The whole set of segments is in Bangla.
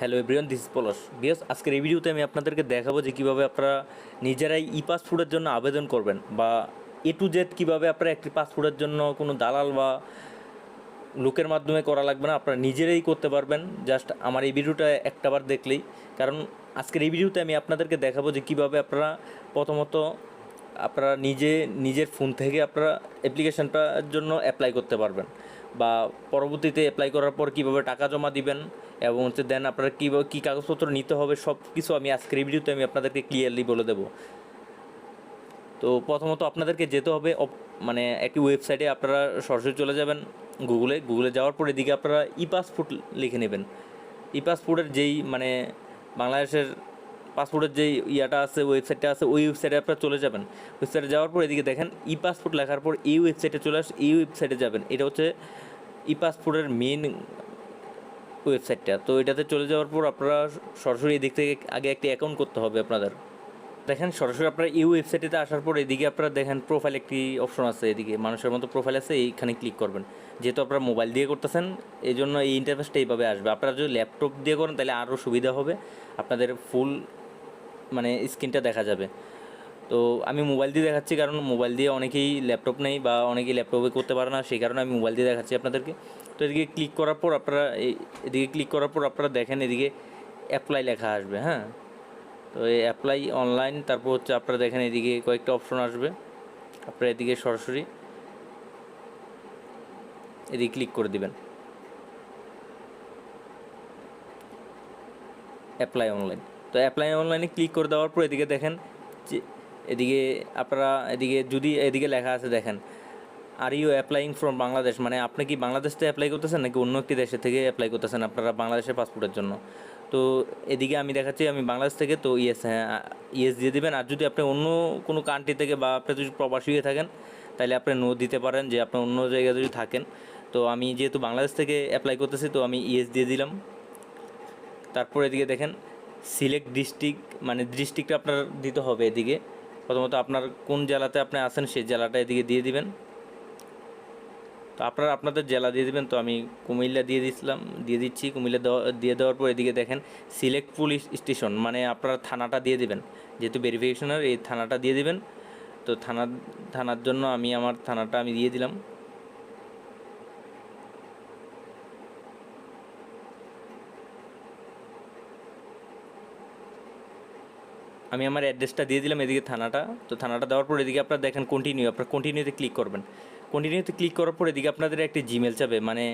হ্যালো এভরিওয়ান দিস পলস বিকজ আজকের এই ভিডিওতে আমি আপনাদেরকে দেখাবো যে কীভাবে আপনারা নিজেরাই ই পাসপোর্টের জন্য আবেদন করবেন বা এ টু জেড কীভাবে আপনারা একটি পাসপোর্টের জন্য কোনো দালাল বা লোকের মাধ্যমে করা লাগবে না, আপনারা নিজেরাই করতে পারবেন। জাস্ট আমার এই ভিডিওটা একটাবার দেখলেই। কারণ আজকের এই ভিডিওতে আমি আপনাদেরকে দেখাবো যে কীভাবে আপনারা প্রথমত আপনারা নিজে, নিজের ফোন থেকে আপনারা অ্যাপ্লিকেশনটার জন্য অ্যাপ্লাই করতে পারবেন বা পরবর্তীতে অ্যাপ্লাই করার পর কীভাবে টাকা জমা দিবেন এবং হচ্ছে দেন আপনারা কীভাবে কী কাগজপত্র নিতে হবে সব কিছু আমি আজকের ভিডিওতে আমি আপনাদেরকে ক্লিয়ারলি বলে দেবো। তো প্রথমত আপনাদেরকে যেতে হবে মানে একটি ওয়েবসাইটে আপনারা সরাসরি চলে যাবেন গুগলে গুগলে যাওয়ার পর এদিকে আপনারা ই পাসপোর্ট লিখে নেবেন। ই পাসপোর্টের যেই মানে বাংলাদেশের পাসপোর্টের যেই ইয়াটা আছে ওয়েবসাইটটা আছে, ওই ওয়েবসাইটে আপনারা চলে যাবেন। ওয়েবসাইটে যাওয়ার পর এদিকে দেখেন ই পাসপোর্ট লেখার পর এই ওয়েবসাইটে চলে আস, এই ওয়েবসাইটে যাবেন। এটা হচ্ছে ই পাসপোর্টের মেন ওয়েবসাইটটা। তো এটাতে চলে যাওয়ার পর আপনারা সরাসরি এদিক থেকে আগে একটি অ্যাকাউন্ট করতে হবে আপনাদের। দেখেন সরাসরি আপনারা এই ওয়েবসাইটেতে আসার পর এদিকে আপনারা দেখেন প্রোফাইল একটি অপশন আছে এদিকে। মানুষের মতো প্রোফাইল আছে, এইখানে ক্লিক করবেন। যেহেতু আপনারা মোবাইল দিয়ে করতেছেন এই জন্য এই ইন্টারফেসটা এইভাবে আসবে। আপনারা যদি ল্যাপটপ দিয়ে করেন, তাহলে আরও সুবিধা হবে। আপনাদের ফুল মানে স্ক্রিনটা দেখা যাবে। তো আমি মোবাইল দিয়ে দেখাচ্ছি, কারণ মোবাইল দিয়ে অনেকেই ল্যাপটপ নেই বা অনেকেই ল্যাপটপে করতে পারে না। সেই কারণে আমি মোবাইল দিয়ে দেখাচ্ছি আপনাদেরকে। তো এদিকে ক্লিক করার পর আপনারা এদিকে ক্লিক করার পর আপনারা দেখেন এদিকে অ্যাপ্লাই লেখা আসবে হ্যাঁ? তো এই অ্যাপ্লাই অনলাইন তারপর হচ্ছে আপনারা দেখেন এদিকে কয়েকটা অপশন আসবে। আপনারা এদিকে সরাসরি এদিকে ক্লিক করে দিবেন। অ্যাপ্লাই অনলাইন তো অ্যাপ্লাই অনলাইনে ক্লিক করে দেওয়ার পর এদিকে দেখেন যে, এদিকে আপনারা, এদিকে যদি এদিকে লেখা আছে দেখেন are you applying from Bangladesh মানে আপনি কি বাংলাদেশ থেকে অ্যাপ্লাই করতেছেন নাকি অন্য একটি দেশে থেকে অ্যাপ্লাই করতেছেন আপনারা বাংলাদেশের পাসপোর্টের জন্য? তো এদিকে আমি দেখাচ্ছি, আমি বাংলাদেশ থেকে, তো ইয়েস হ্যাঁ ইয়েস দিয়ে দেবেন। আর যদি আপনি অন্য কোনো কান্ট্রি থেকে বা আপনি যদি প্রবাসী হয়ে থাকেন, তাহলে আপনি নো দিতে পারেন যে আপনি অন্য জায়গায় যদি থাকেন। তো আমি যেহেতু বাংলাদেশ থেকে অ্যাপ্লাই করতেছি, তো আমি ইয়েস দিয়ে দিলাম। তারপর এদিকে দেখেন সিলেক্ট ডিস্ট্রিক্ট মানে ডিস্ট্রিক্টটা আপনার দিতে হবে এদিকে। প্রথমত আপনার কোন জেলাতে আপনি আছেন, সেই জেলাটা এদিকে দিয়ে দিবেন। তো আপনারা আপনাদের জেলা দিয়ে দিবেন। তো আমি কুমিল্লা দিয়ে দিচ্ছিলাম দিয়ে দিচ্ছি। কুমিল্লা দিয়ে দেওয়ার পর এদিকে দেখেন সিলেক্ট পুলিশ স্টেশন মানে আপনারা থানাটা দিয়ে দিবেন। যেহেতু ভেরিফিকেশনের এই থানাটা দিয়ে দিবেন। তো থানা, থানার জন্য আমি আমার থানাটা আমি দিয়ে দিলাম। আমি আমার অ্যাড্রেসটা দিয়ে দিলাম এদিকে থানাটা। তো থানাটা দেওয়ার পর এদিকে আপনারা দেখেন কন্টিনিউ আপনারা কন্টিনিউতে ক্লিক করবেন। কন্টিনিউতে ক্লিক করার পর এদিকে আপনাদের একটি জিমেল যাবে মানে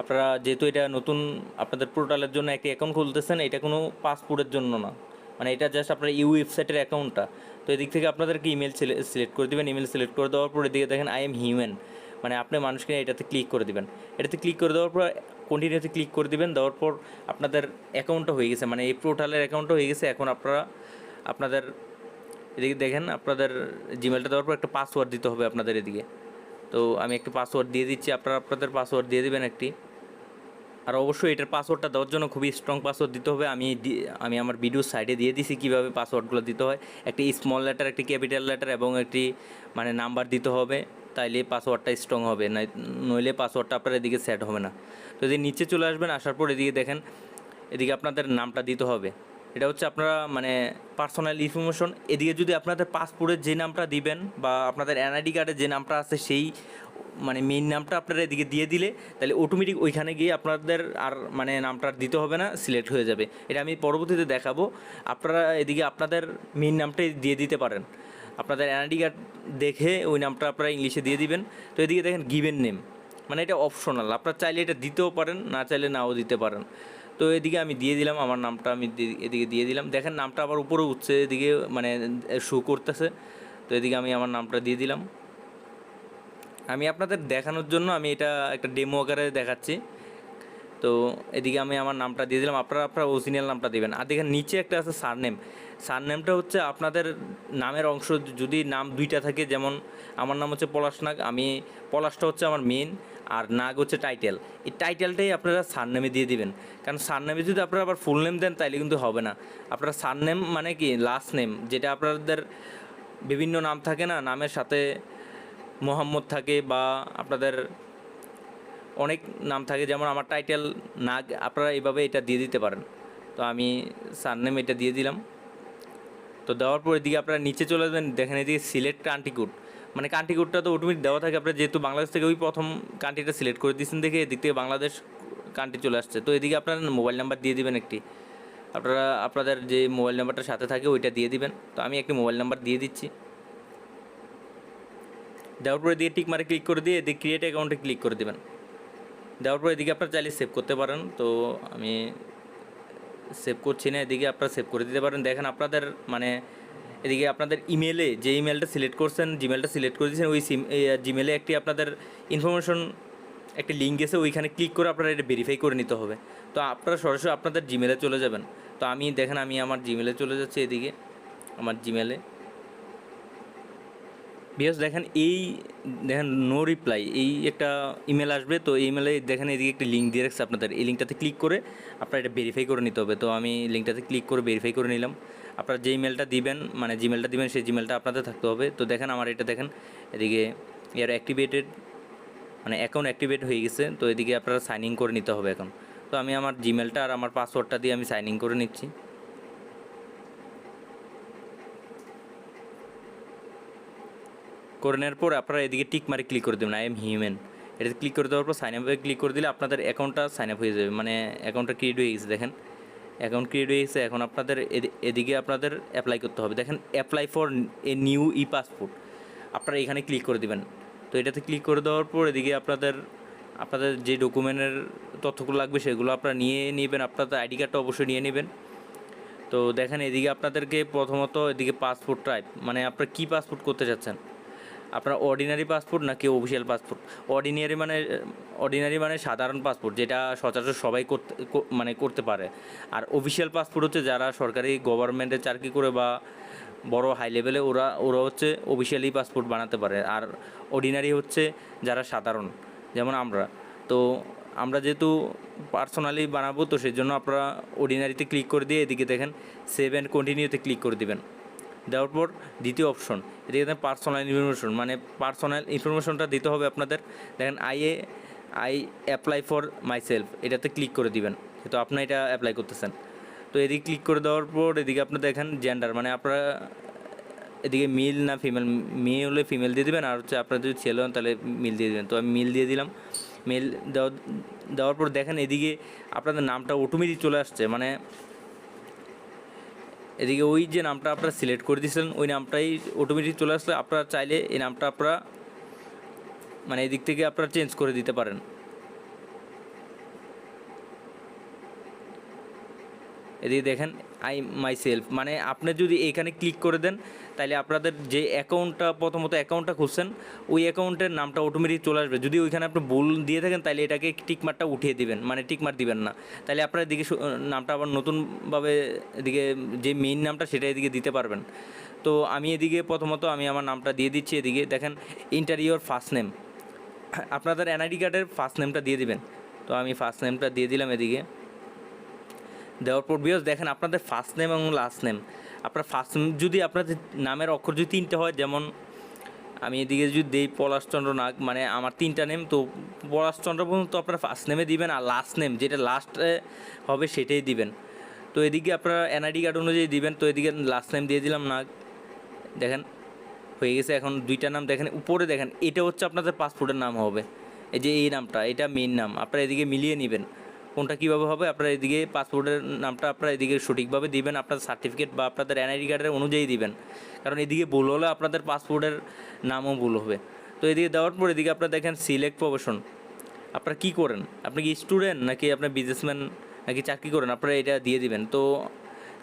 আপনারা যেহেতু এটা নতুন, আপনাদের পোর্টালের জন্য একটি অ্যাকাউন্ট খুলতেছেন, এটা কোনো পাসপোর্টের জন্য না। মানে এটা জাস্ট আপনার এই ওয়েবসাইটের অ্যাকাউন্টটা তো এদিক থেকে আপনাদেরকে ইমেল সিলেক্ট করে দেবেন। ইমেল সিলেক্ট করে দেওয়ার পর এদিকে দেখেন আই এম হিউম্যান মানে আপনি মানুষকে এটাতে ক্লিক করে দিবেন। এটাতে ক্লিক করে দেওয়ার পর কন্টিনিউতে ক্লিক করে দিবেন। দেওয়ার পর আপনাদের অ্যাকাউন্টটা হয়ে গেছে। মানে এই পোর্টালের অ্যাকাউন্টটা হয়ে গেছে। এখন আপনারা, আপনাদের এদিকে দেখেন, আপনাদের জিমেলটা দেওয়ার পর একটা পাসওয়ার্ড দিতে হবে আপনাদের এদিকে। তো আমি একটু পাসওয়ার্ড দিয়ে দিচ্ছি। আপনারা আপনাদের পাসওয়ার্ড দিয়ে দেবেন একটি। আর অবশ্যই এটার পাসওয়ার্ডটা দেওয়ার জন্য খুবই স্ট্রং পাসওয়ার্ড দিতে হবে। আমি আমি আমার ভিডিও সাইডে দিয়ে দিছি কীভাবে পাসওয়ার্ডগুলো দিতে হয়। একটি স্মল লেটার একটি ক্যাপিটাল লেটার এবং একটি মানে নাম্বার দিতে হবে। তাইলে পাসওয়ার্ডটা স্ট্রং হবে। না নইলে পাসওয়ার্ডটা আপনার এদিকে সেট হবে না। তো যদি নিচে চলে আসবেন, আসার পর এদিকে দেখেন, এদিকে আপনাদের নামটা দিতে হবে। এটা হচ্ছে আপনারা মানে পার্সোনাল ইনফরমেশন এদিকে যদি আপনাদের পাসপোর্টের যে নামটা দিবেন বা আপনাদের এনআইডি কার্ডের যে নামটা আছে, সেই মানে মেইন নামটা আপনারা এদিকে দিয়ে দিলে, তাহলে অটোমেটিক ওইখানে গিয়ে আপনাদের আর মানে নামটা দিতে হবে না সিলেক্ট হয়ে যাবে। এটা আমি পরবর্তীতে দেখাবো। আপনারা এদিকে আপনাদের মেইন নামটাই দিয়ে দিতে পারেন। আপনাদের এনআইডি কার্ড দেখে ওই নামটা আপনারা ইংলিশে দিয়ে দিবেন। তো এদিকে দেখেন গিভেন নেম মানে এটা অপশনাল আপনারা চাইলে এটা দিতেও পারেন, না চাইলে নাও দিতে পারেন। তো এদিকে আমি দিয়ে দিলাম, আমার নামটা আমি এদিকে দিয়ে দিলাম। দেখেন, নামটা আবার উপরে উঠছে, এদিকে মানে শো করতেছে। তো এদিকে আমি আমার নামটা দিয়ে দিলাম। আমি আপনাদের দেখানোর জন্য আমি এটা একটা ডেমো আকারে দেখাচ্ছি। তো এদিকে আমি আমার নামটা দিয়ে দিলাম। আপনারা, আপনার অরিজিনাল নামটা দেবেন। আর দেখেন, নিচে একটা আছে সারনেম সারনেমটা হচ্ছে আপনাদের নামের অংশ। যদি নাম দুইটা থাকে, যেমন আমার নাম হচ্ছে পলাশ নাগ, আমি, পলাশটা হচ্ছে আমার মেন আর নাগ হচ্ছে টাইটেল এই টাইটেলটাই আপনারা সারনেমে দিয়ে দিবেন। কারণ সারনেমে যদি আপনারা আবার ফুল নেম দেন, তাইলে কিন্তু হবে না। আপনারা সারনেম মানে কি? লাস্ট নেম যেটা আপনাদের বিভিন্ন নাম থাকে না? নামের সাথে মোহাম্মদ থাকে বা আপনাদের অনেক নাম থাকে, যেমন আমার টাইটেল নাগ, আপনারা এইভাবে এটা দিয়ে দিতে পারেন। তো আমি সারনেম এটা দিয়ে দিলাম। তো দেওয়ার পর এদিকে আপনারা নিচে চলে যাবেন, দেখেন এদিকে সিলেক্ট কান্ট্রি কোড মানে কান্ট্রি কোডটা তো অটোমেটিক দেওয়া থাকে, আপনার যেহেতু বাংলাদেশ থেকে ওই প্রথম কান্ট্রিটা সিলেক্ট করে দিয়েছেন দেখে এদিক থেকে বাংলাদেশ কান্ট্রি চলে আসছে। তো এদিকে আপনারা মোবাইল নাম্বার দিয়ে দিবেন একটি। আপনারা, আপনাদের যে মোবাইল নাম্বারটা সাথে থাকে ওইটা দিয়ে দিবেন। তো আমি একটি মোবাইল নাম্বার দিয়ে দিচ্ছি। দেওয়ার পরে দিয়ে টিক মারে ক্লিক করে দিয়ে এদিকে ক্রিয়েট অ্যাকাউন্টে ক্লিক করে দেবেন। দেওয়ার পর এদিকে আপনারা চাইলে সেভ করতে পারেন। তো আমি সেভ করছি না, এদিকে আপনারা সেভ করে দিতে পারেন। দেখেন আপনাদের মানে এদিকে আপনাদের ইমেলে যে ইমেলটা সিলেক্ট করছেন জিমেলটা সিলেক্ট করে দিয়েছেন, ওই সিম জিমেলে একটি আপনাদের ইনফরমেশন একটি লিঙ্ক এসে ওইখানে ক্লিক করে আপনারা এটা ভেরিফাই করে নিতে হবে। তো আপনারা সরাসরি আপনাদের জিমেলে চলে যাবেন। তো আমি, দেখেন আমি আমার জিমেলে চলে যাচ্ছি এদিকে, আমার জিমেলে বিকজ দেখেন এই, দেখেন নো রিপ্লাই এই একটা ইমেল আসবে, তো এই ইমেলে দেখেন এদিকে একটা লিঙ্ক দিয়ে রাখছে আপনাদের। এই লিঙ্কটাতে ক্লিক করে আপনার এটা ভেরিফাই করে নিতে হবে। তো আমি লিঙ্কটাতে ক্লিক করে ভেরিফাই করে নিলাম। আপনারা যে ইমেলটা দিবেন মানে জিমেলটা দিবেন, সেই জিমেলটা আপনাদের থাকতে হবে। তো দেখেন আমার এটা দেখেন, এদিকে এর অ্যাক্টিভেটেড মানে অ্যাকাউন্ট অ্যাক্টিভেট হয়ে গেছে। তো এদিকে আপনারা সাইন ইন করে নিতে হবে এখন। তো আমি আমার জিমেলটা আর আমার পাসওয়ার্ডটা দিয়ে আমি সাইন ইন করে নিচ্ছি। করে নেওয়ার পর আপনারা এদিকে টিক মারে ক্লিক করে দেবেন আই এম হিউম্যান এটাতে ক্লিক করে দেওয়ার পর সাইন আপে ক্লিক করে দিলে আপনাদের অ্যাকাউন্টটা সাইন আপ হয়ে যাবে। মানে অ্যাকাউন্টটা ক্রিয়েট হয়ে গেছে, দেখেন। অ্যাকাউন্ট ক্রিয়েট হয়ে গেছে, এখন আপনাদের এদি- এদিকে আপনাদের অ্যাপ্লাই করতে হবে। দেখেন apply for a new e passport আপনারা এখানে ক্লিক করে দিবেন। তো এটাতে ক্লিক করে দেওয়ার পর এদিকে আপনাদের আপনাদের যে ডকুমেন্টের তথ্যগুলো লাগবে সেগুলো আপনারা নিয়ে নেবেন। আপনাদের আইডি কার্ডটা অবশ্যই নিয়ে নেবেন। তো দেখেন, এদিকে আপনাদেরকে প্রথমত এদিকে পাসপোর্ট টাইপ মানে আপনারা কী পাসপোর্ট করতে চাচ্ছেন? আপনার অর্ডিনারি পাসপোর্ট নাকি অফিসিয়াল পাসপোর্ট অর্ডিনারি মানে অর্ডিনারি মানে সাধারণ পাসপোর্ট যেটা সচরাচর সবাই করতে মানে করতে পারে। আর অফিসিয়াল পাসপোর্ট হচ্ছে যারা সরকারি গভর্নমেন্টে চাকরি করে বা বড় হাই লেভেলে ওরা ওরা হচ্ছে অফিসিয়ালি পাসপোর্ট বানাতে পারে। আর অর্ডিনারি হচ্ছে যারা সাধারণ, যেমন আমরা। তো আমরা যেহেতু পার্সোনালি বানাবো, তো সেই জন্য আপনারা অর্ডিনারিতে ক্লিক করে দিয়ে এদিকে দেখেন সেভ অ্যান্ড কন্টিনিউতে ক্লিক করে দিবেন। দেওয়ার পর দ্বিতীয় অপশন এদিকে দেখেন পার্সোনাল ইনফরমেশন মানে পার্সোনাল ইনফরমেশনটা দিতে হবে আপনাদের। দেখেন I uh I apply for myself এটাতে ক্লিক করে দিবেন তো আপনি এটা অ্যাপ্লাই করতেছেন। তো এদিকে ক্লিক করে দেওয়ার পর এদিকে আপনি দেখেন জেন্ডার মানে আপনারা এদিকে মিল না ফিমেল মেয়ে হলে ফিমেল দিয়ে দেবেন, আর হচ্ছে আপনারা যদি ছেলে হন তাহলে মিল দিয়ে দেবেন। তো আমি মিল দিয়ে দিলাম মেল দেওয়া, দেওয়ার পর দেখেন এদিকে আপনাদের নামটা অটোমেটিক চলে আসছে মানে এদিকে ওই যে নামটা আপনারা সিলেক্ট করে দিয়েছিলেন, ওই নামটাই অটোমেটিক চলে আসলে আপনারা চাইলে এই নামটা আপনারা মানে এদিক থেকে আপনারা চেঞ্জ করে দিতে পারেন। এদিকে দেখেন আই মাই সেলফ মানে আপনি যদি এখানে ক্লিক করে দেন তাহলে আপনাদের যে অ্যাকাউন্টটা প্রথমত অ্যাকাউন্টটা খুঁজছেন, ওই অ্যাকাউন্টের নামটা অটোমেটিক চলে আসবে। যদি ওইখানে আপনি ভুল দিয়ে থাকেন তাহলে এটাকে টিকমারটা উঠিয়ে দিবেন মানে টিকমার দিবেন না। তাহলে আপনার এদিকে নামটা আবার নতুনভাবে এদিকে যে মেইন নামটা, সেটা এদিকে দিতে পারবেন। তো আমি এদিকে প্রথমত আমি আমার নামটা দিয়ে দিচ্ছি এদিকে। দেখেন ইন্টারিওর ফার্স্ট নেম আপনাদের এনআইডি কার্ডের ফার্স্ট নেমটা দিয়ে দিবেন। তো আমি ফার্স্ট নেমটা দিয়ে দিলাম এদিকে। দেওয়ার পর বিয়স দেখেন আপনাদের ফার্স্ট নেম এবং লাস্ট নেম আপনার ফার্স্ট যদি আপনাদের নামের অক্ষর যদি তিনটে হয়, যেমন আমি এদিকে যদি দেই পলাশচন্দ্র নাগ মানে আমার তিনটা নেম তো পলাশচন্দ্র পর্যন্ত আপনার ফার্স্ট নেমে দিবেন আর লাস্ট নেম যেটা লাস্টে হবে সেটাই দিবেন। তো এদিকে আপনারা এনআইডি কার্ড অনুযায়ী দিবেন, তো এদিকে লাস্ট নেম দিয়ে দিলাম নাগ। দেখেন, হয়ে গেছে এখন দুইটা নাম। দেখেন, উপরে দেখেন, এটা হচ্ছে আপনাদের পাসপোর্টের নাম হবে। এই যে এই নামটা, এটা মেইন নাম। আপনারা এদিকে মিলিয়ে নেবেন। কোনটা কীভাবে হবে, আপনারা এদিকে পাসপোর্টের নামটা আপনারা এদিকে সঠিকভাবে দিবেন আপনাদের সার্টিফিকেট বা আপনাদের এনআইডি কার্ডের অনুযায়ী দিবেন। কারণ এদিকে ভুল হলে আপনাদের পাসপোর্টের নামও ভুল হবে। তো এদিকে দেওয়ার পর এদিকে আপনারা দেখেন সিলেক্ট প্রফেশন আপনারা কী করেন? আপনি কি স্টুডেন্ট নাকি আপনার বিজনেসম্যান নাকি চাকরি করেন? আপনারা এটা দিয়ে দিবেন। তো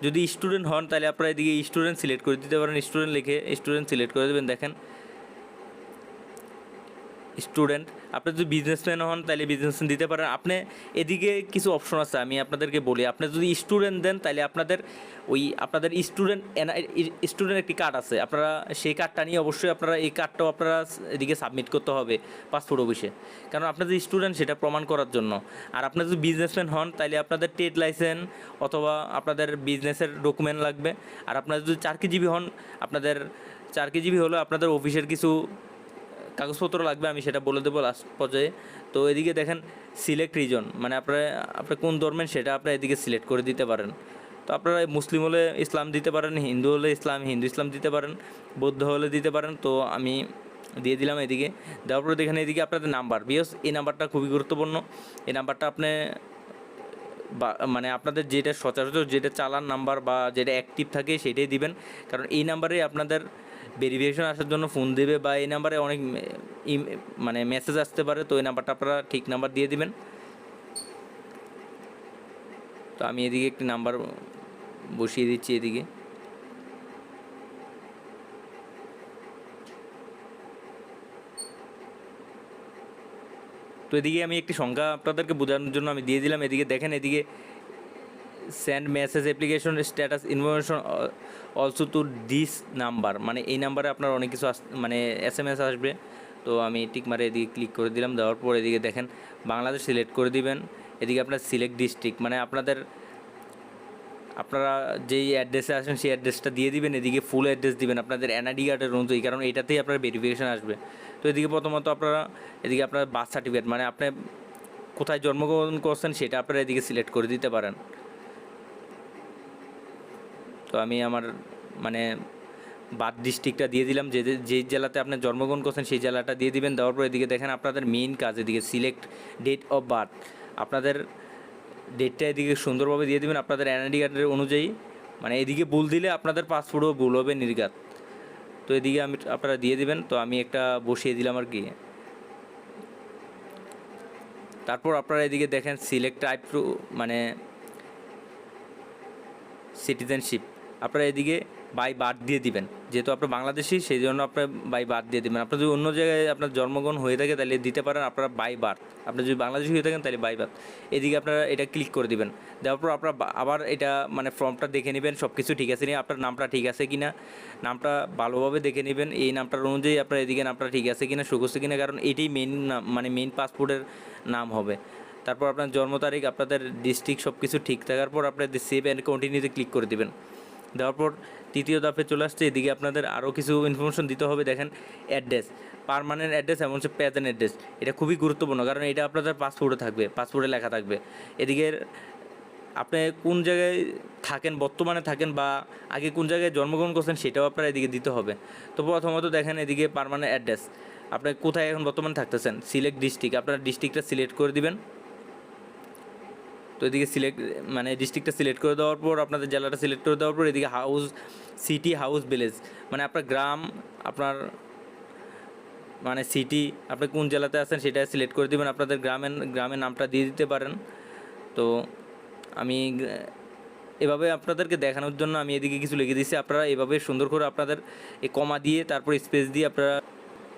যদি স্টুডেন্ট হন, তাহলে আপনারা এদিকে স্টুডেন্ট সিলেক্ট করে দিতে পারেন। স্টুডেন্ট লিখে স্টুডেন্ট সিলেক্ট করে দেবেন। দেখেন স্টুডেন্ট, আপনি যদি বিজনেসম্যান হন, তাহলে বিজনেসম্যান দিতে পারেন। আপনি এদিকে কিছু অপশন আছে, আমি আপনাদেরকে বলি। আপনি যদি স্টুডেন্ট দেন, তাহলে আপনাদের ওই আপনাদের স্টুডেন্ট স্টুডেন্ট একটি কার্ড আছে। আপনারা সেই কার্ডটা নিয়ে অবশ্যই আপনারা এই কার্ডটাও আপনারা এদিকে সাবমিট করতে হবে পাসপোর্ট অফিসে কারণ আপনার যে স্টুডেন্ট সেটা প্রমাণ করার জন্য। আর আপনার যদি বিজনেসম্যান হন, তাহলে আপনাদের ট্রেড লাইসেন্স অথবা আপনাদের বিজনেসের ডকুমেন্ট লাগবে। আর আপনারা যদি চার কেজিবি হন, আপনাদের চার কেজিবি হলো আপনাদের অফিসের কিছু কাগজপত্র লাগবে, আমি সেটা বলে দেবো লাস্ট পর্যায়ে। তো এদিকে দেখেন সিলেক্ট রিজন মানে আপনারা, আপনার কোন ধর্মের সেটা আপনারা এদিকে সিলেক্ট করে দিতে পারেন। তো আপনারা মুসলিম হলে ইসলাম দিতে পারেন, হিন্দু হলে ইসলাম, হিন্দু ইসলাম দিতে পারেন, বৌদ্ধ হলে দিতে পারেন, তো আমি দিয়ে দিলাম এদিকে। দেওয়ার পরে দেখেন এদিকে আপনাদের নাম্বার বিকজ এই নাম্বারটা খুবই গুরুত্বপূর্ণ। এই নাম্বারটা আপনি, বা মানে আপনাদের যেটা সচরাচর যেটা চালান নাম্বার বা যেটা অ্যাক্টিভ থাকে সেটাই দিবেন। কারণ এই নাম্বারে আপনাদের ভেরিফিকেশন আসার জন্য ফোন দেবে বা এই নাম্বারে অনেক মানে মেসেজ আসতে পারে, তো এই নাম্বারটা আপনারা ঠিক নাম্বার দিয়ে দিবেন। তো আমি এদিকে একটি নাম্বার বসিয়ে দিচ্ছি এদিকে। তো এদিকে আমি একটি সংখ্যা আপনাদেরকে বোঝানোর জন্য আমি দিয়ে দিলাম। এদিকে দেখেন, এদিকে send message application status information also to this number মানে এই নাম্বারে আপনার অনেক কিছু আস মানে এস এম এস আসবে। তো আমি টিক মারে এদিকে ক্লিক করে দিলাম, দেওয়ার পর এদিকে দেখেন বাংলাদেশ সিলেক্ট করে দিবেন। এদিকে আপনার সিলেক্ট ডিস্ট্রিক্ট মানে আপনাদের, আপনারা যেই অ্যাড্রেসে আসেন সেই অ্যাড্রেসটা দিয়ে দিবেন, এদিকে ফুল অ্যাড্রেস দিবেন আপনাদের এনআইডি কার্ডের অনুযায়ী, কারণ এটাতেই আপনার ভেরিফিকেশন আসবে। তো এদিকে প্রথমত আপনারা, এদিকে আপনার বার্থ সার্টিফিকেট মানে আপনি কোথায় জন্মগ্রহণ করছেন সেটা আপনারা এদিকে সিলেক্ট করে দিতে পারেন। তো আমি আমার মানে বার্থ ডিস্ট্রিক্টটা দিয়ে দিলাম। যে যেই জেলাতে আপনি জন্মগ্রহণ করছেন, সেই জেলাটা দিয়ে দিবেন। দেওয়ার পর এদিকে দেখেন আপনাদের মেইন কাজ এদিকে সিলেক্ট ডেট অফ বার্থ আপনাদের ডেটটা এদিকে সুন্দরভাবে দিয়ে দিবেন। আপনাদের এনআইডি কার্ডের অনুযায়ী মানে এদিকে ভুল দিলে আপনাদের পাসপোর্টও ভুল হবে, নির্ঘাত। তো এদিকে আমি, আপনারা দিয়ে দিবেন। তো আমি একটা বসিয়ে দিলাম আর কি। তারপর আপনারা এদিকে দেখেন সিলেক্ট টাইপ মানে সিটিজেনশিপ আপনারা এদিকে বাই বার্থ দিয়ে দিবেন। যেহেতু আপনার বাংলাদেশি, সেই জন্য আপনার বাই বাদ দিয়ে দিবেন। আপনার যদি অন্য জায়গায় আপনার জন্মগ্রহণ হয়ে থাকে, তাহলে দিতে পারেন আপনারা বাই বার্থ আপনি যদি বাংলাদেশি হয়ে থাকেন, তাহলে বাই বার্থ এদিকে আপনারা এটা ক্লিক করে দিবেন। দেওয়ার পর আপনারা আবার এটা মানে ফর্মটা দেখে নেবেন সব কিছু ঠিক আছে নিয়ে আপনার নামটা ঠিক আছে কিনা। নামটা ভালোভাবে দেখে নেবেন। এই নামটার অনুযায়ী আপনার এদিকে নামটা ঠিক আছে কিনা সুখছে কিনা, কারণ এটাই মেন নাম মানে মেন পাসপোর্টের নাম হবে। তারপর আপনার জন্ম তারিখ, আপনাদের ডিস্ট্রিক্ট সব কিছু ঠিক থাকার পর আপনাদের সেভ অ্যান্ড কন্টিনিউতে ক্লিক করে দিবেন। দেওয়ার পর তৃতীয় ধাপে চলে আসছে। এদিকে আপনাদের আরও কিছু ইনফরমেশন দিতে হবে। দেখেন অ্যাড্রেস পারমানেন্ট অ্যাড্রেস এমন হচ্ছে প্যাজেন্ট অ্যাড্রেস এটা খুবই গুরুত্বপূর্ণ, কারণ এটা আপনাদের পাসপোর্টে থাকবে পাসপোর্টে লেখা থাকবে। এদিকে আপনি কোন জায়গায় থাকেন, বর্তমানে থাকেন বা আগে কোন জায়গায় জন্মগ্রহণ করছেন সেটাও আপনার এদিকে দিতে হবে। তো প্রথমত দেখেন, এদিকে পারমানেন্ট অ্যাড্রেস আপনি কোথায় এখন বর্তমানে থাকতেছেন? সিলেক্ট ডিস্ট্রিক্ট আপনার ডিস্ট্রিক্টটা সিলেক্ট করে দিবেন। তো এদিকে সিলেক্ট মানে ডিস্ট্রিক্টটা সিলেক্ট করে দেওয়ার পর, আপনাদের জেলাটা সিলেক্ট করে দেওয়ার পর, এদিকে হাউস সিটি হাউস ভিলেজ মানে আপনার গ্রাম, আপনার মানে সিটি আপনি কোন জেলাতে আছেন সেটা সিলেক্ট করে দেবেন, আপনাদের গ্রামের গ্রামের নামটা দিয়ে দিতে পারেন। তো আমি, এভাবে আপনাদেরকে দেখানোর জন্য আমি এদিকে কিছু লিখে দিচ্ছি আপনারা এভাবে সুন্দর করে আপনাদের কমা দিয়ে, তারপর স্পেস দিয়ে আপনারা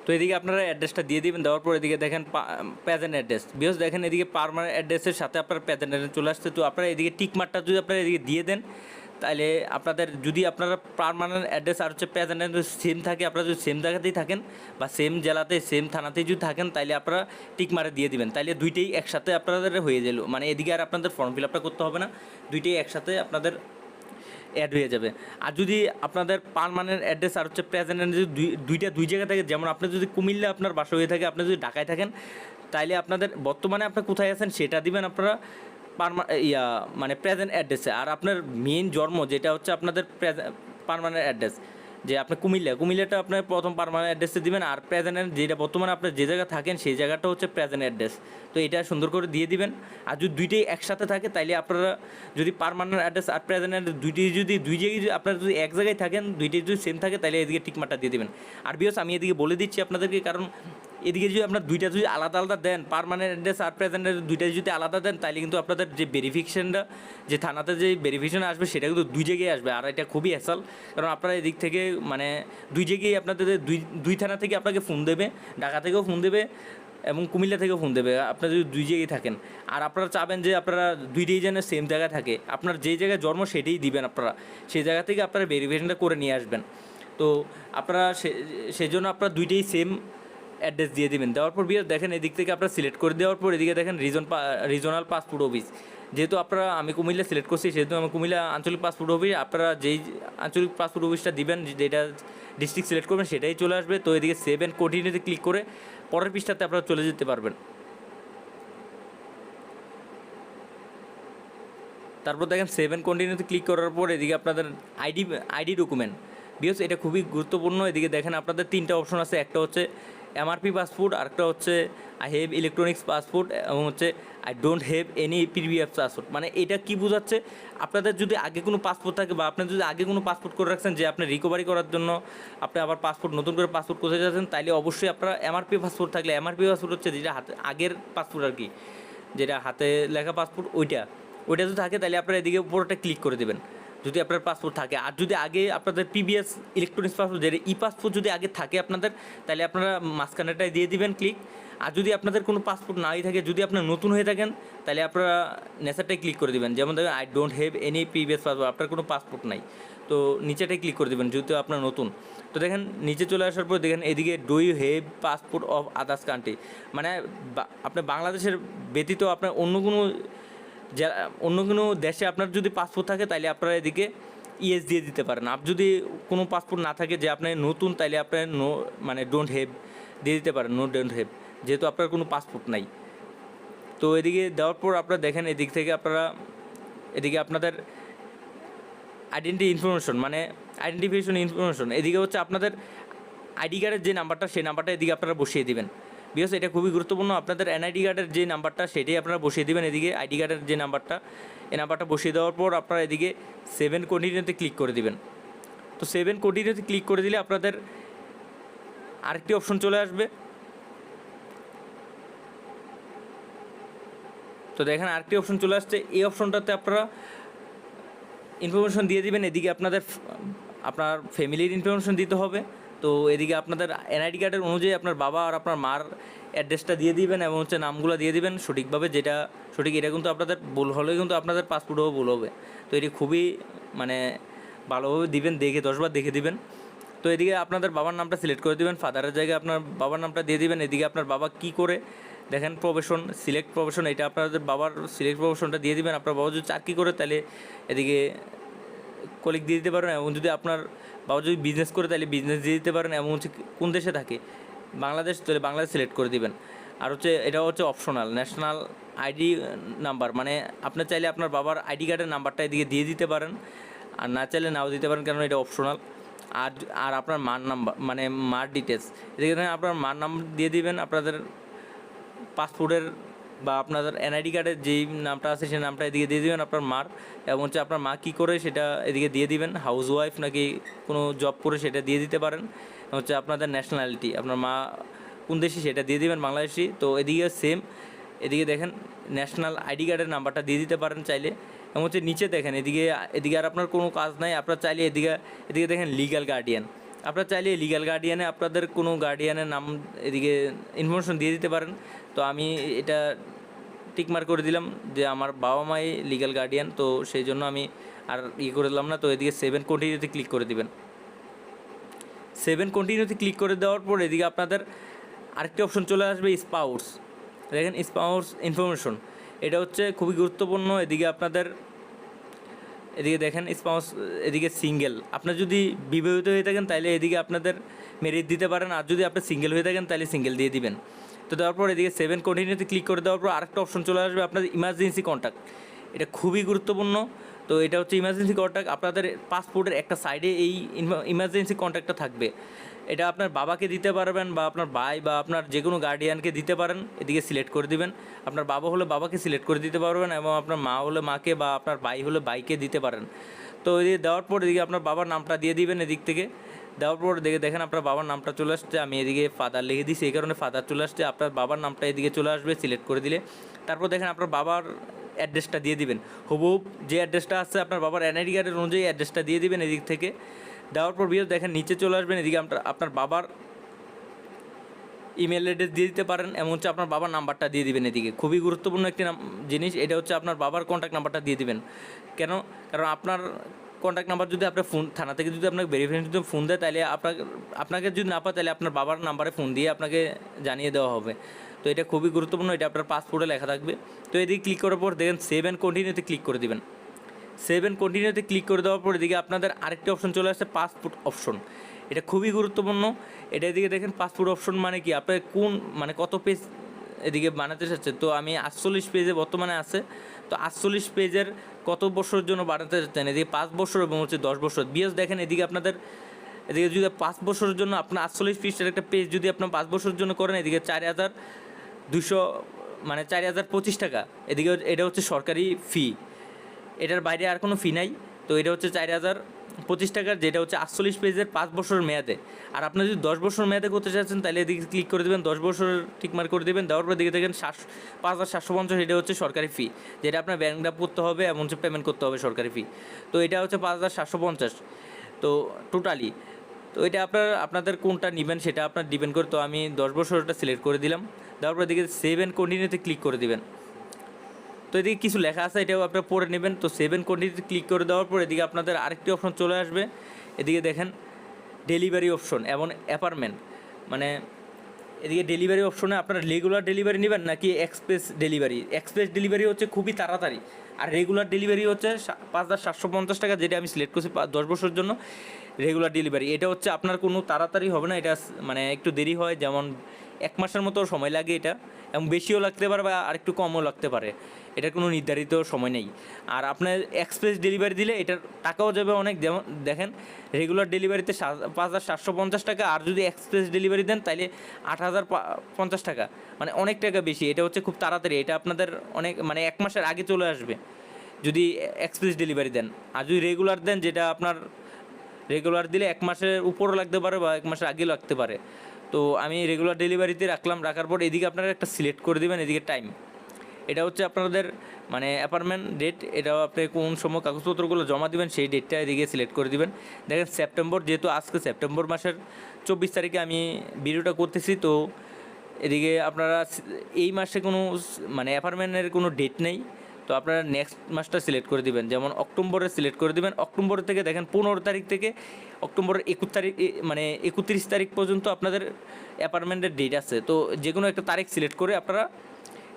তো এদিকে আপনারা অ্যাড্রেসটা দিয়ে দিবেন, দেওয়ার পর এদিকে দেখেন প্যাজেন্ট অ্যাড্রেস বিকজ দেখেন এদিকে পারমানেন্ট অ্যাড্রেসের সাথে আপনার প্যাজেন্ট অ্যাড্রেস চলে আসছে। তো আপনারা এদিকে টিক মার্কটা যদি আপনারা এদিকে দিয়ে দেন তাহলে আপনাদের যদি আপনারা পারমানেন্ট অ্যাড্রেস আর হচ্ছে প্যাজেন্ট অ্যাড্রেস সেম থাকে, আপনারা যদি সেম জায়গাতেই থাকেন বা সেম জেলাতে সেম থানাতেই যদি থাকেন তাহলে আপনারা টিক মারে দিয়ে দিবেন। তাহলে দুইটাই একসাথে আপনাদের হয়ে গেল। মানে এদিকে আর আপনাদের ফর্ম ফিল আপটা করতে হবে না। দুইটাই একসাথে আপনাদের অ্যাড হয়ে যাবে। আর যদি আপনাদের পারমানেন্ট অ্যাড্রেস আর হচ্ছে প্রেজেন্ট দুই দুইটা দুই জায়গা থাকে, যেমন আপনি যদি কুমিল্লা আপনার বাসা হয়ে থাকে, আপনি যদি ঢাকায় থাকেন, তাইলে আপনাদের বর্তমানে আপনি কোথায় আছেন সেটা দিবেন আপনারা পারমা ইয়া মানে প্রেজেন্ট অ্যাড্রেসে আর আপনার মেন জন্ম যেটা হচ্ছে আপনাদের পারমানেন্ট অ্যাড্রেস যে আপনি কুমিল্লা, কুমিল্লাটা আপনার প্রথম পারমানেন্ট অ্যাড্রেসে দিবেন আর প্রেজেন্ট যেটা বর্তমানে আপনার যে জায়গায় থাকেন সেই জায়গাটা হচ্ছে প্রেজেন্ট অ্যাড্রেস তো এটা সুন্দর করে দিয়ে দিবেন। আর যদি দুইটাই একসাথে থাকে, তাইলে আপনারা যদি পারমানেন্ট অ্যাড্রেস আর প্রেজেন্ট অ্যাড্রেস দুইটি যদি, দুই জায়গায় যদি আপনারা যদি এক জায়গায় থাকেন দুইটি যদি সেম থাকে তাহলে এদিকে টিকমাটা দিয়ে দেবেন। আর বিকজ আমি এদিকে বলে দিচ্ছি আপনাদেরকে, কারণ এদিকে যদি আপনার দুইটা যদি আলাদা আলাদা দেন পারমানেন্ট অ্যাড্রেস আর প্রেজেন্ট দুইটা যদি আলাদা দেন তাহলে কিন্তু আপনাদের যে ভেরিফিকেশনটা যে থানাতে যে ভেরিফিকেশন আসবে, সেটা কিন্তু দুই জায়গায় আসবে। আর এটা খুবই অ্যাসাল কারণ আপনারা এদিক থেকে মানে দুই জায়গায় আপনাদের দুই দুই থানা থেকে আপনাকে ফোন দেবে, ঢাকা থেকেও ফোন দেবে এবং কুমিল্লা থেকেও ফোন দেবে। আপনারা যদি দুই জায়গায় থাকেন, আর আপনারা চাবেন যে আপনারা দুইটাই যেন সেম জায়গায় থাকে। আপনার যেই জায়গায় জন্ম, সেটাই দিবেন আপনারা। সেই জায়গা থেকে আপনারা ভেরিফিকেশনটা করে নিয়ে আসবেন। তো আপনারা সে সেই জন্য আপনারা দুইটাই সেম অ্যাড্রেস দিয়ে দিবেন। দেওয়ার পর বিয়ে দেখেন এদিক থেকে আপনারা সিলেক্ট করে দেওয়ার পর এদিকে দেখেন রিজন রিজনাল পাসপোর্ট অফিস যেহেতু আপনারা, আমি কুমিল্লা সিলেক্ট করছি, সেহেতু আমি কুমিল্লা আঞ্চলিক পাসপোর্ট অফিস আপনারা যেই আঞ্চলিক পাসপোর্ট অফিসটা দিবেন যেটা ডিস্ট্রিক্ট সিলেক্ট করবেন, সেটাই চলে আসবে। তো এদিকে সেভেন কন্টিনিউতে ক্লিক করে পরের পৃষ্ঠাতে আপনারা চলে যেতে পারবেন। তারপর দেখেন সেভেন কন্টিনিউতে ক্লিক করার পর এদিকে আপনাদের আইডি আইডি ডকুমেন্ট বিকজ এটা খুবই গুরুত্বপূর্ণ। এদিকে দেখেন আপনাদের তিনটা অপশন আছে। একটা হচ্ছে এমআরপি পাসপোর্ট আরেকটা হচ্ছে আই হ্যাভ ইলেকট্রনিক্স পাসপোর্ট এবং হচ্ছে I don't have any previous passport মানে এটা কি বোঝাচ্ছে? আপনাদের যদি আগে কোনো পাসপোর্ট থাকে বা আপনি যদি আগে কোনো পাসপোর্ট করে রাখছেন যে আপনি রিকভারি করার জন্য আপনি আবার পাসপোর্ট নতুন করে পাসপোর্ট করতে যাচ্ছেন, তাইলে অবশ্যই আপনার এমআরপি পাসপোর্ট থাকলে এমআরপি পাসপোর্ট হচ্ছে যেটা হাতে, আগের পাসপোর্ট আর কি, যেটা হাতে লেখা পাসপোর্ট ওইটা। ওইটা যদি থাকে তাহলে আপনারা এদিকে উপরটা ক্লিক করে দেবেন। যদি আপনার পাসপোর্ট থাকে। আর যদি আগে আপনাদের পিবিএস ইলেকট্রনিক্স পাসপোর্ট যেটা ই পাসপোর্ট যদি আগে থাকে আপনাদের, তাহলে আপনারা মাঝখানেটায় দিয়ে দিবেন ক্লিক আর যদি আপনাদের কোনো পাসপোর্ট নাই থাকে, যদি আপনার নতুন হয়ে থাকেন, তাহলে আপনারা নেচারটাই ক্লিক করে দিবেন। যেমন দেখবেন I don't have any previous passport আপনার কোনো পাসপোর্ট নাই। তো নিচেটাই ক্লিক করে দেবেন, যেহেতু আপনার নতুন। তো দেখেন, নিচে চলে আসার পর দেখেন, এদিকে do you have passport of others country মানে বা- আপনি বাংলাদেশের ব্যতীত আপনার অন্য কোনো যারা অন্য কোনো দেশে আপনার যদি পাসপোর্ট থাকে তাহলে আপনারা এদিকে ইএস দিয়ে দিতে পারেন। আর যদি কোনো পাসপোর্ট না থাকে, যে আপনার নতুন তাহলে আপনার নো মানে ডোন্ট হেভ দিয়ে দিতে পারেন নো ডোন্ট হেভ যেহেতু আপনার কোনো পাসপোর্ট নাই। তো এদিকে দেওয়ার পর আপনারা দেখেন, এদিক থেকে আপনারা, এদিকে আপনাদের আইডেন্টি ইনফরমেশন মানে আইডেন্টিফিকেশন ইনফরমেশন এদিকে হচ্ছে আপনাদের আইডি কার্ডের যে নাম্বারটা সেই নাম্বারটা এদিকে আপনারা বসিয়ে দিবেন। বিকজ এটা খুবই গুরুত্বপূর্ণ। আপনাদের এনআইডি কার্ডের যে নাম্বারটা, সেটাই আপনারা বসিয়ে দিবেন এদিকে আইডি কার্ডের যে নাম্বারটা। এই নাম্বারটা বসিয়ে দেওয়ার পর আপনারা এদিকে সেভেন কন্টিনিউতে ক্লিক করে দিবেন। তো সেভেন কন্টিনিউতে ক্লিক করে দিলে আপনাদের আরেকটি অপশন চলে আসবে। তো দেখেন আরেকটি অপশন চলে আসছে। এই অপশনটাতে আপনারা ইনফরমেশন দিয়ে দিবেন। এদিকে আপনাদের, আপনার ফ্যামিলির ইনফরমেশন দিতে হবে। তো এদিকে আপনাদের এনআইডি কার্ডের অনুযায়ী আপনার বাবা আর আপনার মার অ্যাড্রেসটা দিয়ে দিবেন এবং হচ্ছে নামগুলো দিয়ে দিবেন সঠিকভাবে যেটা, সঠিক এটা কিন্তু আপনাদের ভুল হলেও কিন্তু আপনাদের পাসপোর্টও ভুল হবে। তো এটি খুবই মানে ভালোভাবে দিবেন, দেখে দশবার দেখে দিবেন। তো এদিকে আপনাদের বাবার নামটা সিলেক্ট করে দিবেন ফাদারের জায়গায় আপনার বাবার নামটা দিয়ে দিবেন, এদিকে আপনার বাবা কি করে, দেখেন প্রফেশন সিলেক্ট প্রফেশন এটা আপনাদের বাবার সিলেক্ট প্রফেশনটা দিয়ে দিবেন। আপনার বাবা যদি চাকরি করে তাহলে এদিকে কলিক দিয়ে দিতে পারেন এবং যদি আপনার বাবা যদি বিজনেস করে, তাহলে বিজনেস দিয়ে দিতে পারেন এবং হচ্ছে কোন দেশে থাকে? বাংলাদেশ, তাহলে বাংলাদেশ সিলেক্ট করে দিবেন। আর হচ্ছে, এটা হচ্ছে অপশনাল ন্যাশনাল আইডি নাম্বার মানে আপনি চাইলে আপনার বাবার আইডি কার্ডের নাম্বারটা এদিকে দিয়ে দিতে পারেন, আর না চাইলে নাও দিতে পারেন কারণ এটা অপশনাল আর আর আপনার মার নাম্বার মানে মার ডিটেলস এদিকে আপনার মার নাম্বার দিয়ে দিবেন, আপনাদের পাসপোর্টের বা আপনাদের এনআইডি কার্ডের যেই নামটা আছে সেই নামটা এদিকে দিয়ে দিবেন আপনার মার এবং হচ্ছে আপনার মা কী করে সেটা এদিকে দিয়ে দিবেন। হাউস ওয়াইফ নাকি কোনো জব করে সেটা দিয়ে দিতে পারেন। হচ্ছে আপনাদের ন্যাশনালিটি আপনার মা কোন দেশি সেটা দিয়ে দিবেন বাংলাদেশি। তো এদিকে সেম এদিকে দেখেন ন্যাশনাল আইডি কার্ডের নাম্বারটা দিয়ে দিতে পারেন চাইলে। এবং হচ্ছে নিচে দেখেন, এদিকে এদিকে আর আপনার কোনো কাজ নাই। আপনার চাইলে এদিকে এদিকে দেখেন লিগ্যাল গার্ডিয়ান আপনারা চাইলে লিগ্যাল গার্ডিয়ানে আপনাদের কোনো গার্ডিয়ানের নাম এদিকে ইনফরমেশন দিয়ে দিতে পারেন। তো আমি এটা টিকমার করে দিলাম যে আমার বাবা মাই লিগ্যাল গার্ডিয়ান তো সেই জন্য আমি আর ইয়ে করে দিলাম না, তো এদিকে সেভেন কন্টিনিউতে ক্লিক করে দিবেন। সেভেন কন্টিনিউতে ক্লিক করে দেওয়ার পর এদিকে আপনাদের আরেকটি অপশন চলে আসবে স্পাউস দেখেন স্পাউস ইনফরমেশন এটা হচ্ছে খুবই গুরুত্বপূর্ণ। এদিকে আপনাদের, এদিকে দেখেন স্পাউস এদিকে সিঙ্গেল আপনার যদি বিবাহিত হয়ে থাকেন, তাহলে এদিকে আপনাদের মেরিট দিতে পারেন। আর যদি আপনি সিঙ্গেল হয়ে থাকেন, তাহলে সিঙ্গেল দিয়ে দিবেন। তো দেওয়ার পর এদিকে সেভেন কন্টিনিউতে ক্লিক করে দেওয়ার পর আরেকটা অপশন চলে আসবে আপনাদের ইমার্জেন্সি কন্ট্যাক্ট এটা খুবই গুরুত্বপূর্ণ। তো এটা হচ্ছে ইমার্জেন্সি কন্ট্যাক্ট আপনাদের পাসপোর্টের একটা সাইডে এই ইমার্জেন্সি কন্ট্যাক্টটা থাকবে। এটা আপনার বাবাকে দিতে পারবেন বা আপনার ভাই বা আপনার যে কোনো গার্ডিয়ানকে দিতে পারেন। এদিকে সিলেক্ট করে দিবেন। আপনার বাবা হলে বাবাকে সিলেক্ট করে দিতে পারবেন এবং আপনার মা হলে মাকে বা আপনার ভাই হলে ভাইকে দিতে পারেন। তো এদিকে দেওয়ার পর এদিকে আপনার বাবার নামটা দিয়ে দিবেন এদিক থেকে। দেওয়ার পর দেখে দেখেন আপনার বাবার নামটা চলে আসছে, আমি এদিকে ফাদার লিখে দিয়েছি এই কারণে ফাদার চলে আসছে, আপনার বাবার নামটা এদিকে চলে আসবে সিলেক্ট করে দিলে। তারপর দেখেন আপনার বাবার অ্যাড্রেসটা দিয়ে দিবেন। হুবহুব যে অ্যাড্রেসটা আছে, আপনার বাবার এনআইডি কার্ডের অনুযায়ী অ্যাড্রেসটা দিয়ে দিবেন এদিক থেকে। দেওয়ার পর বিয়ে দেখেন নিচে চলে আসবেন, এদিকে আপনার আপনার বাবার ইমেল অ্যাড্রেস দিয়ে দিতে পারেন এমন হচ্ছে আপনার বাবার নাম্বারটা দিয়ে দিবেন এদিকে। খুবই গুরুত্বপূর্ণ একটি জিনিস, এটা হচ্ছে আপনার বাবার কন্ট্যাক্ট নাম্বারটা দিয়ে দিবেন। কেন? কারণ আপনার কন্ট্যাক্ট নাম্বার যদি আপনার ফোন থানা থেকে যদি আপনাকে ভেরিফিকেশন যদি ফোন দেয়, তাহলে আপনাকে আপনাকে যদি না পায়, তাহলে আপনার বাবার নাম্বারে ফোন দিয়ে আপনাকে জানিয়ে দেওয়া হবে। তো এটা খুবই গুরুত্বপূর্ণ, এটা আপনার পাসপোর্টে লেখা থাকবে। তো এদিকে ক্লিক করার পর দেখেন সেভ অ্যান্ড কন্টিনিউতে ক্লিক করে দিবেন। সেভ অ্যান্ড কন্টিনিউতে ক্লিক করে দেওয়ার পর এদিকে আপনাদের আরেকটি অপশন চলে আসছে পাসপোর্ট অপশন এটা খুবই গুরুত্বপূর্ণ, এটা এদিকে দেখেন পাসপোর্ট অপশন মানে কি? আপনার কোন মানে কত পেজ এদিকে বানাতে চাচ্ছে তো আমি আটচল্লিশ পেজে বর্তমানে আছে। তো আটচল্লিশ পেজের কত বছরের জন্য বাড়াতে চাচ্ছেন? এদিকে পাঁচ বছর এবং হচ্ছে দশ বছর। বিএস দেখেন, এদিকে আপনাদের, এদিকে যদি পাঁচ বছরের জন্য আপনার আটচল্লিশ পৃষ্ঠার একটা পেজ যদি আপনার পাঁচ বছরের জন্য করেন, এদিকে চার হাজার দুশো মানে চার হাজার পঁচিশ টাকা। এদিকে এটা হচ্ছে সরকারি ফি এটার বাইরে আর কোনো ফি নাই। তো এটা হচ্ছে চার হাজার পঁচিশ টাকার যেটা হচ্ছে আটচল্লিশ পেজের পাঁচ বছর মেয়াদে। আর আপনি যদি দশ বছর মেয়াদে করতে চাচ্ছেন, তাহলে এদিকে ক্লিক করে দেবেন, দশ বছরের টিকমার্ক করে দেবেন, দেওয়ার পর দিকে দেখেন সাত, পাঁচ হাজার সাতশো পঞ্চাশ এটা হচ্ছে সরকারি ফি যেটা আপনার ব্যাংক ড্রাফ করতে হবে এমন হচ্ছে পেমেন্ট করতে হবে সরকারি ফি তো এটা হচ্ছে পাঁচ হাজার সাতশো পঞ্চাশ। তো টোটালি তো এটা আপনার, আপনাদের কোনটা নেবেন সেটা আপনার ডিপেন্ড করে, তো আমি দশ বছরটা সিলেক্ট করে দিলাম। দেওয়ার পর দিকে সেভ অ্যান্ড কন্টিনিউতে ক্লিক করে দিবেন। তো এদিকে কিছু লেখা আছে, এটাও আপনারা পড়ে নেবেন। তো সেভেন কোয়ান্টিটি ক্লিক করে দেওয়ার পর এদিকে আপনাদের আরেকটি অপশন চলে আসবে। এদিকে দেখেন ডেলিভারি অপশন এবং অ্যাপার্টমেন্ট মানে এদিকে ডেলিভারি অপশনে আপনারা রেগুলার ডেলিভারি নেবেন নাকি এক্সপ্রেস ডেলিভারি এক্সপ্রেস ডেলিভারি হচ্ছে খুবই তাড়াতাড়ি। আর রেগুলার ডেলিভারি হচ্ছে পাঁচ হাজার সাতশো পঞ্চাশ টাকা, যেটা আমি সিলেক্ট করছি দশ বছরের জন্য। রেগুলার ডেলিভারি এটা হচ্ছে আপনার কোনো তাড়াতাড়ি হবে না, এটা মানে একটু দেরি হয়, যেমন এক মাসের মতো সময় লাগে এটা। এবং বেশিও লাগতে পারে বা আরেকটু কমও লাগতে পারে। এটার কোনো নির্ধারিত সময় নেই। আর আপনার এক্সপ্রেস ডেলিভারি দিলে এটার টাকাও যাবে অনেক। যেমন দেখেন রেগুলার ডেলিভারিতে পাঁচ হাজার সাতশো পঞ্চাশ টাকা, আর যদি এক্সপ্রেস ডেলিভারি দেন তাহলে আট হাজার পঞ্চাশ টাকা। মানে অনেক টাকা বেশি। এটা হচ্ছে খুব তাড়াতাড়ি। এটা আপনাদের অনেক মানে এক মাসের আগে চলে আসবে যদি এক্সপ্রেস ডেলিভারি দেন। আর যদি রেগুলার দেন, যেটা আপনার রেগুলার দিলে এক মাসের উপরও লাগতে পারে বা এক মাসের আগে লাগতে পারে। তো আমি রেগুলার ডেলিভারিতে রাখলাম। রাখার পর এদিকে আপনারা একটা সিলেক্ট করে দেবেন, এদিকে টাইম এটা হচ্ছে আপনাদের মানে অ্যাপার্টমেন্ট ডেট এটাও আপনি কোন সময় কাগজপত্রগুলো জমা দিবেন, সেই ডেটটা এদিকে সিলেক্ট করে দিবেন। দেখেন সেপ্টেম্বর যেহেতু আজকে সেপ্টেম্বর মাসের চব্বিশ তারিখে আমি ভিডিওটা করতেছি, তো এদিকে আপনারা এই মাসে কোনো মানে অ্যাপার্টমেন্টের কোনো ডেট নেই, তো আপনারা নেক্সট মাসটা সিলেক্ট করে দিবেন। যেমন অক্টোবরে সিলেক্ট করে দিবেন। অক্টোবর থেকে দেখেন পনেরো তারিখ থেকে অক্টোবরের একুশ তারিখ মানে একত্রিশ তারিখ পর্যন্ত আপনাদের অ্যাপার্টমেন্টের ডেট আছে। তো যে কোনো একটা তারিখ সিলেক্ট করে আপনারা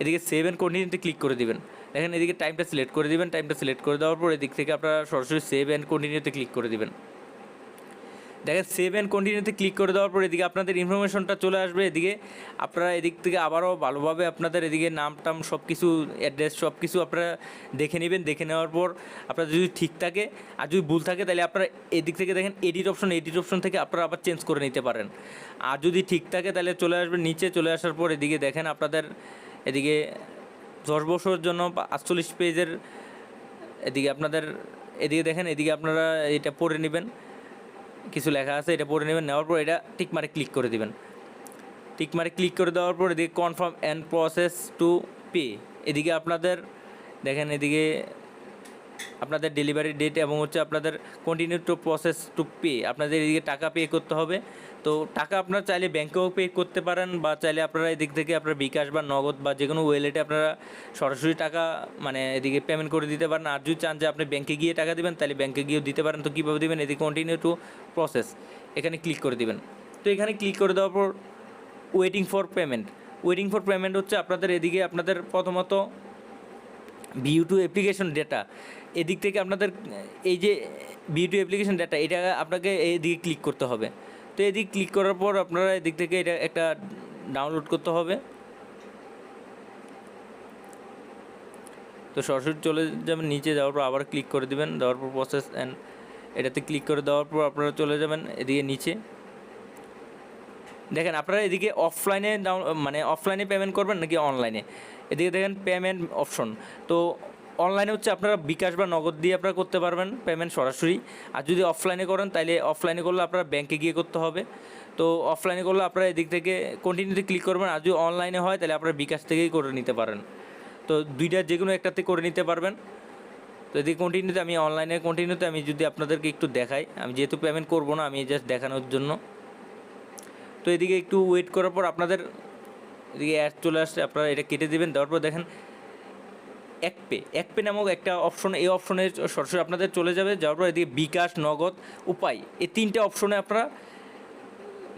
এদিকে সেভ অ্যান্ড কন্টিনিউতে ক্লিক করে দিবেন। দেখেন এদিকে টাইমটা সিলেক্ট করে দিবেন টাইমটা সিলেক্ট করে দেওয়ার পর এদিক থেকে আপনারা সরাসরি সেভ অ্যান্ড কন্টিনিউতে ক্লিক করে দিবেন। দেখেন সেভ অ্যান্ড কন্টিনিউতে ক্লিক করে দেওয়ার পর এদিকে আপনাদের ইনফরমেশনটা চলে আসবে। এদিকে আপনারা এদিক থেকে আবারও ভালোভাবে আপনাদের এদিকে নাম টাম সব কিছু অ্যাড্রেস সব কিছু আপনারা দেখে নেবেন। দেখে নেওয়ার পর আপনার যদি ঠিক থাকে আর যদি ভুল থাকে তাহলে আপনারা এদিক থেকে দেখেন এডিট অপশন এডিট অপশন থেকে আপনারা আবার চেঞ্জ করে নিতে পারেন। আর যদি ঠিক থাকে তাহলে চলে আসবে, নিচে চলে আসার পর এদিকে দেখেন আপনাদের এদিকে দশ বছরের জন্য আটচল্লিশ পেজের এদিকে আপনাদের এদিকে দেখেন, এদিকে আপনারা এটা পড়ে নেবেন। কিছু লেখা আছে, এটা পড়ে নেবেন, নেওয়ার পর এটা টিকমারে ক্লিক করে দেবেন। টিকমারে ক্লিক করে দেওয়ার পর এদিকে confirm and process to pay এদিকে আপনাদের, দেখেন এদিকে আপনাদের ডেলিভারি ডেট এবং হচ্ছে আপনাদের continue to process to pay আপনাদের এদিকে টাকা পে করতে হবে। তো টাকা আপনারা চাইলে ব্যাংকেও পে করতে পারেন বা চাইলে আপনারা এদিক থেকে আপনার বিকাশ বা নগদ বা যে কোনো ওয়েলেটে আপনারা সরাসরি টাকা মানে এদিকে পেমেন্ট করে দিতে পারেন। আর যদি চান যে আপনি ব্যাংকে গিয়ে টাকা দেবেন, তাহলে ব্যাংকে গিয়েও দিতে পারেন। তো কীভাবে দেবেন? এদিকে কন্টিনিউ টু প্রসেস এখানে ক্লিক করে দেবেন। তো এখানে ক্লিক করে দেওয়ার পর waiting for payment waiting for payment হচ্ছে আপনাদের এদিকে, আপনাদের প্রথমত ভিউ টু অ্যাপ্লিকেশন ডেটা এদিক থেকে আপনাদের, এই যে ভিউ টু অ্যাপ্লিকেশন ডেটা এটা আপনাকে এদিকে ক্লিক করতে হবে। তো এদিক ক্লিক করার পর আপনারা এদিক থেকে এটা একটা ডাউনলোড করতে হবে। তো সরাসরি চলে যাবেন, নিচে যাওয়ার পর আবার ক্লিক করে দেবেন, দেওয়ার পর প্রসেস অ্যান্ড এটাতে ক্লিক করে দেওয়ার পর আপনারা চলে যাবেন এদিকে নিচে। দেখেন, আপনারা এদিকে অফলাইনে ডাউন মানে অফলাইনে পেমেন্ট করবেন নাকি অনলাইনে এদিকে দেখেন পেমেন্ট অপশন তো অনলাইনে হচ্ছে আপনারা বিকাশ বা নগদ দিয়ে আপনারা করতে পারবেন পেমেন্ট সরাসরি। আর যদি অফলাইনে করেন তাহলে অফলাইনে করলে আপনারা ব্যাংকে গিয়ে করতে হবে। তো অফলাইনে করলে আপনারা এদিক থেকে কন্টিনিউতে ক্লিক করবেন। আর যদি অনলাইনে হয় তাহলে আপনারা বিকাশ থেকেই করে নিতে পারেন। তো দুইটা যে কোনো একটাতে করে নিতে পারবেন। তো এদিকে কন্টিনিউতে আমি অনলাইনে কন্টিনিউতে আমি যদি আপনাদেরকে একটু দেখাই। আমি যেহেতু পেমেন্ট করব না, আমি জাস্ট দেখানোর জন্য। তো এদিকে একটু ওয়েট করার পর আপনাদের এদিকে অ্যাড চলে আসছে, আপনারা এটা কেটে দেবেন, দেওয়ার পর দেখেন এক পে এক পে নামক একটা অপশন এই অপশনে সরাসরি আপনাদের চলে যাবে, যাওয়ার পর এদিকে বিকাশ, নগদ, উপায়, এই তিনটে অপশনে আপনারা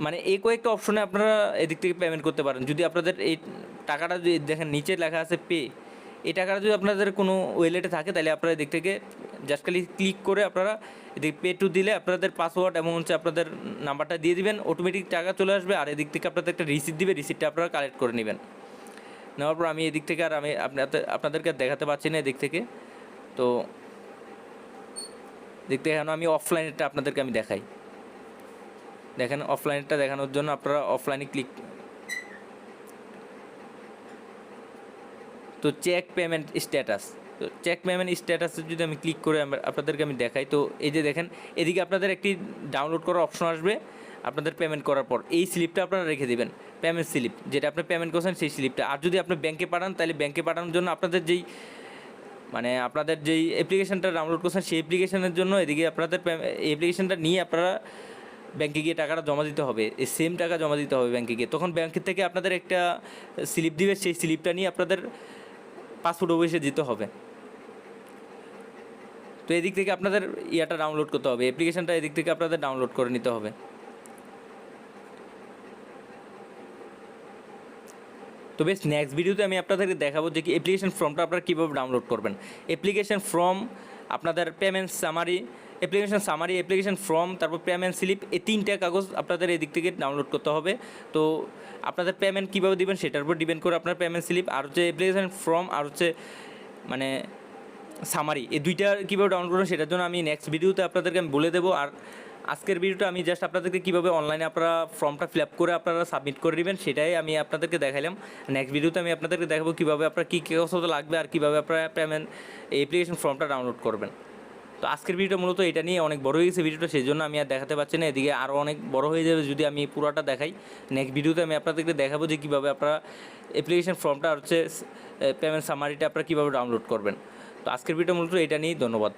মানে এই কয়েকটা অপশনে আপনারা এদিক থেকে পেমেন্ট করতে পারেন। যদি আপনাদের এই টাকাটা যদি দেখেন, নিচে লেখা আছে পে এই টাকাটা যদি আপনাদের কোনো ওয়েলেটে থাকে, তাহলে আপনারা এদিক থেকে জাস্ট খালি ক্লিক করে আপনারা এদিক পে টু দিলে আপনাদের পাসওয়ার্ড এবং হচ্ছে আপনাদের নাম্বারটা দিয়ে দিবেন অটোমেটিক টাকা চলে আসবে আর এদিক থেকে আপনাদের একটা রিসিপ্ট দিবে রিসিপ্টটা আপনারা কালেক্ট করে নেবেন। নেওয়ার পর আমি এদিক থেকে আর আমি আপনাদের আপনাদেরকে দেখাতে পারছি না এদিক থেকে। তো থেকে এখন আমি অফলাইনেরটা আপনাদেরকে আমি দেখাই। দেখেন অফলাইনটা দেখানোর জন্য আপনারা অফলাইনে ক্লিক তো চেক পেমেন্ট স্ট্যাটাস তো চেক পেমেন্ট স্ট্যাটাসে যদি আমি ক্লিক করে আপনাদেরকে আমি দেখাই, তো এই যে দেখেন, এদিকে আপনাদের একটি ডাউনলোড করার অপশন আসবে, আপনাদের পেমেন্ট করার পর। এই স্লিপটা আপনারা রেখে দেবেন পেমেন্ট স্লিপ যেটা আপনি পেমেন্ট করছেন সেই স্লিপটা আর যদি আপনি ব্যাংকে পাঠান, তাহলে ব্যাংকে পাঠানোর জন্য আপনাদের যেই মানে আপনাদের যেই অ্যাপ্লিকেশানটা ডাউনলোড করছেন, সেই অ্যাপ্লিকেশনের জন্য এদিকে আপনাদের অ্যাপ্লিকেশনটা নিয়ে আপনারা ব্যাংকে গিয়ে টাকাটা জমা দিতে হবে। এই সেম টাকা জমা দিতে হবে ব্যাংকে গিয়ে। তখন ব্যাংকের থেকে আপনাদের একটা স্লিপ দিবে, সেই স্লিপটা নিয়ে আপনাদের পাসপোর্ট অফিসে দিতে হবে। তো এদিক থেকে আপনাদের ইয়াটা ডাউনলোড করতে হবে অ্যাপ্লিকেশানটা এদিক থেকে আপনাদের ডাউনলোড করে নিতে হবে। তো বেশ নেক্সট ভিডিওতে আমি আপনাদেরকে দেখাবো যে কি অ্যাপ্লিকেশান ফর্মটা আপনারা কীভাবে ডাউনলোড করবেন। অ্যাপ্লিকেশান ফর্ম আপনাদের payment summary application summary application form তারপর পেমেন্ট স্লিপ এই তিনটা কাগজ আপনাদের এদিক থেকে ডাউনলোড করতে হবে। তো আপনাদের পেমেন্ট কীভাবে দিবেন সেটার উপর ডিপেন্ড করে আপনার পেমেন্ট স্লিপ আর হচ্ছে অ্যাপ্লিকেশন ফর্ম আর হচ্ছে মানে সামারি এই দুইটা কীভাবে ডাউনলোড করবেন সেটার জন্য আমি নেক্সট ভিডিওতে আপনাদেরকে আমি বলে দেবো। আর আজকের ভিডিওটা আমি জাস্ট আপনাদেরকে কীভাবে অনলাইনে আপনারা ফর্মটা ফিল আপ করে আপনারা সাবমিট করে দিবেন সেটাই আমি আপনাদেরকে দেখাইলাম। নেক্সট ভিডিওতে আমি আপনাদেরকে দেখাবো কীভাবে আপনার কী কাগজপত্র লাগবে আর কীভাবে আপনারা পেমেন্ট অ্যাপ্লিকেশন ফর্মটা ডাউনলোড করবেন। তো আজকের ভিডিওটা মূলত এটা নিয়ে অনেক বড় হয়ে গেছে ভিডিওটা সেই জন্য আমি আর দেখাতে পারছি না। এদিকে আরও অনেক বড় হয়ে যাবে যদি আমি পুরোটা দেখাই। নেক্সট ভিডিওতে আমি আপনাদেরকে দেখাবো যে কীভাবে আপনারা অ্যাপ্লিকেশন ফর্মটা হচ্ছে পেমেন্ট সামারিটা আপনারা কীভাবে ডাউনলোড করবেন। তো আজকের ভিডিও মূলত এটা নিয়েই, ধন্যবাদ।